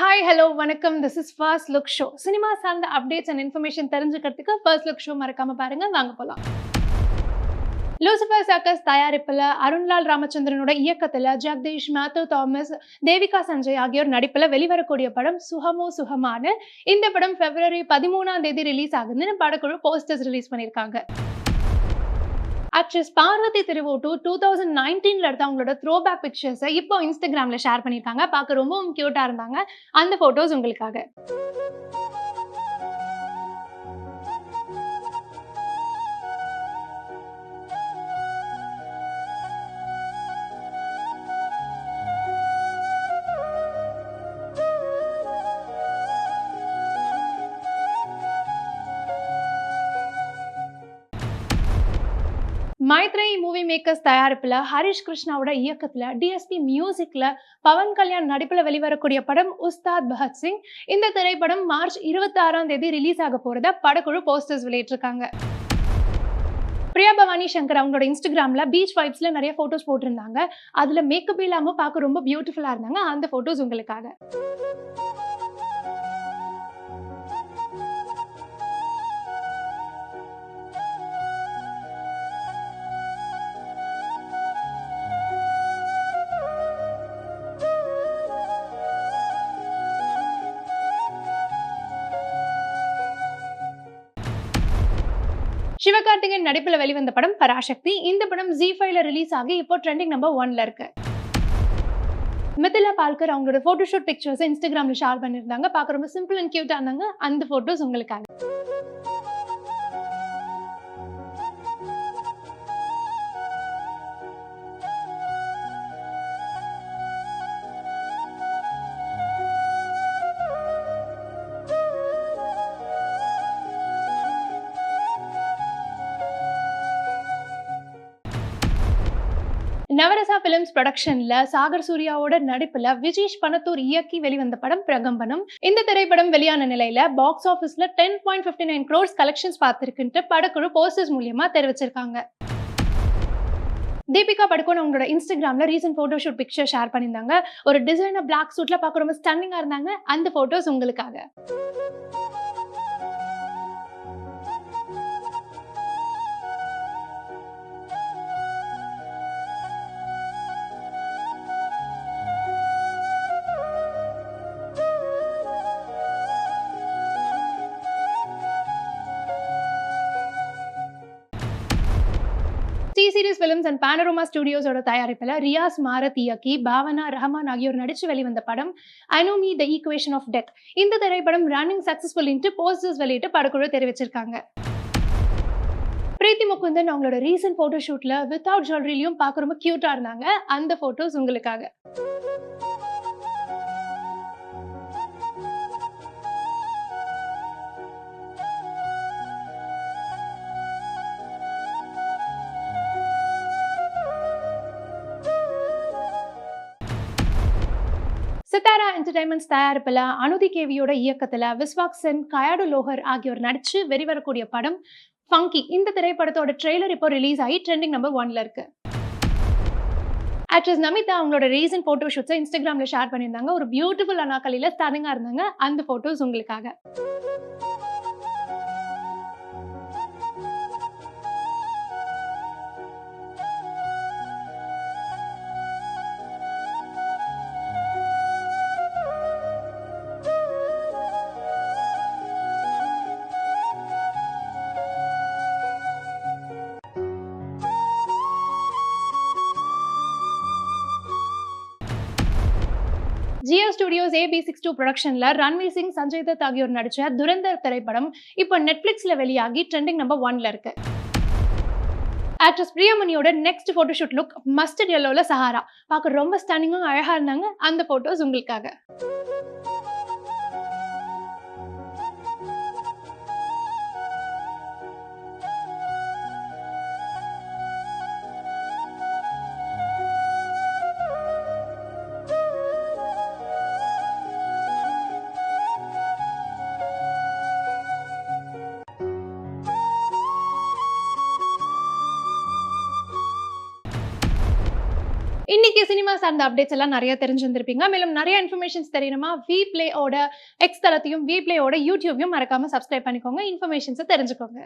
Hi hello வணக்கம். This is first look show cinema சார்ந்த updates and information தெரிஞ்சுக்கிறதுக்கு first look show மறக்காம பாருங்க. வாங்க போலாம். லூசிஃபர் சர்க்கஸ் தயாரிப்பில் அருண்லால் ராமச்சந்திரனோட இயக்கத்தில் ஜெகதீஷ் மேத்யூ தாமஸ் தேவிகா சஞ்சய் ஆகியோர் நடிப்பில் வெளிவரக்கூடிய படம் சுகமோ சுகமான இந்த படம் பிப்ரவரி பதிமூணாம் தேதி ரிலீஸ் ஆகுதுன்னு படக்குழு போஸ்டர்ஸ் ரிலீஸ் பண்ணியிருக்காங்க. Actress Parvathy Thiruvothu two thousand நைன்டீன்ல எடுத்த அவங்களோட த்ரோ பேக் பிக்சர்ஸை இப்போ இன்ஸ்டாகிராம்ல ஷேர் பண்ணியிருக்காங்க. பார்க்க ரொம்பவும் க்யூட்டாக இருந்தாங்க. அந்த ஃபோட்டோஸ் உங்களுக்காக. மைத்ரை மூவி மேக்கர்ஸ் தயாரிப்பில் ஹரிஷ் கிருஷ்ணாவோட இயக்கத்தில் டிஎஸ்பி மியூசிக்கில் பவன் கல்யாண் நடிப்பில் வெளிவரக்கூடிய படம் உஸ்தாத் பகத் சிங். இந்த திரைப்படம் மார்ச் இருபத்தாறாம் தேதி ரிலீஸ் ஆக போகிறத படக்குழு போஸ்டர்ஸ் வெளியிட்டிருக்காங்க. பிரியா பவானி சங்கர் அவங்களோட இன்ஸ்டாகிராமில் பீச் வைப்ஸில் நிறைய ஃபோட்டோஸ் போட்டிருந்தாங்க. அதில் மேக்கப் இல்லாமல் பார்க்க ரொம்ப பியூட்டிஃபுல்லாக இருந்தாங்க. அந்த ஃபோட்டோஸ் உங்களுக்காக. சிவகார்த்திகேயன் நடிப்புல வெளிவந்த படம் பராசக்தி. இந்த படம் ஜி ஃபைவ்ல ரிலீஸ் ஆகி இப்போ ட்ரெண்டிங் நம்பர் ஒன்ல இருக்கு. மிதிலா பால்கர் அவங்களோட போட்டோஷூட் பிக்சர்ஸ் இன்ஸ்டாகிராம்ல ஷேர் பண்ணியிருந்தாங்க. பார்க்க ரொம்ப சிம்பிள் அண்ட் கியூட்டா இருந்தாங்க. அந்த போட்டோஸ் உங்களுக்காக. நவரசா பிலிம்ஸ் ப்ரொடக்ஷன்ல சாகர் சூர்யாவோட நடிப்புல விஜீஷ் பனத்தூர் இயக்கி வெளிவந்த படம் பிரகம்பனம். இந்த திரைப்படம் வெளியான நிலையில பாக்ஸ் ஆபீஸ்ல ten point fifty nine crores collections பார்த்திருக்குன்ட்டு படக்குழு போஸ்டர்ஸ் மூலியமா தெரிவிச்சிருக்காங்க. தீபிகா படுக்கோன் அவங்களோட இன்ஸ்டாகிராம்ல ரீசன்ட் போட்டோஷூட் பிக்சர் ஷேர் பண்ணியிருந்தாங்க. ஒரு டிசைனர் பிளாக் சூட்ல பார்க்க ரொம்ப ஸ்டன்னிங்கா இருந்தாங்க. அந்த போட்டோஸ் உங்களுக்காக. டி சீரிஸ் ஃபிலிம்ஸ் அண்ட் பானரோமா ஸ்டுடியோஸோட தயாரிப்பில் ரியாஸ் மாரத் இயக்கி பாவனா ரஹமான் ஆகியோர் நடிச்சு வெளிவந்த படம் anomie the equation of death இந்த திரைப்படம் ரன்னிங் சக்சஸ்ஃபுல் இன்ட்டு போஸ்டர்ஸ் வெளியிட்டு படக்குழு தெரிவிச்சிருக்காங்க. பிரீத்தி முகுந்தன் அவங்களோட ரீசன்ட் போட்டோ ஷூட்ல வித்தவுட் ஜுவல்லரிலையும் பார்க்க ரொம்ப கியூட்டா இருந்தாங்க. அந்த போட்டோஸ் உங்களுக்காக. சித்தாரா என்டர்டைன்மெண்ட்ஸ் தயாரிப்பில் அனுதி கேவியோட இயக்கத்தில் விஸ்வாக் சென் கயாடு லோகர் ஆகியோர் நடித்து வெளிவரக்கூடிய படம் ஃபங்கி இந்த திரைப்படத்தோட ட்ரெய்லர் இப்போ ரிலீஸ் ஆகி ட்ரெண்டிங் நம்பர் ஒன்ல இருக்கு. ஆக்ட்ரஸ் நமிதா அவங்களோட ரீசன்ட் ஃபோட்டோ ஷூட்ஸை இன்ஸ்டாகிராமில் ஷேர் பண்ணியிருந்தாங்க. ஒரு பியூட்டிஃபுல் அனாக்கலியில் ஸ்டனிங்காக இருந்தாங்க. அந்த ஃபோட்டோஸ் உங்களுக்காக. Jio studios AB six two ப்ரொடக்ஷன்ல Ranveer Singh Sanjay Dutt ஆகியோர் நடிச்ச துரந்தர் திரைப்படம் இப்போ நெட்ஃபிளிக்ஸ்ல வெளியாகி ட்ரெண்டிங் நம்பர் ஒன்ல இருக்கு. ஆக்ட்ரஸ் பிரியமணியோட நெக்ஸ்ட் ஃபோட்டோஷூட் லுக் மஸ்டர்ட் எல்லோல சஹாரா. பார்க்க ரொம்ப ஸ்டன்னிங்கும் அழகா இருந்தாங்க அந்த போட்டோஸ் உங்களுக்காக. இன்னைக்கு சினிமா சார்ந்த அப்டேட்ஸ் எல்லாம் நிறைய தெரிஞ்சிருந்திருப்பீங்க. மேலும் நிறைய இன்ஃபர்மேஷன்ஸ் தெரியணுமா? வி பிளேயோட எக்ஸ் தளத்தையும் வி பிளேயோட யூடியூபையும் மறக்காம சப்ஸ்கிரைப் பண்ணிக்கோங்க. இன்ஃபர்மேஷன்ஸை தெரிஞ்சுக்கோங்க.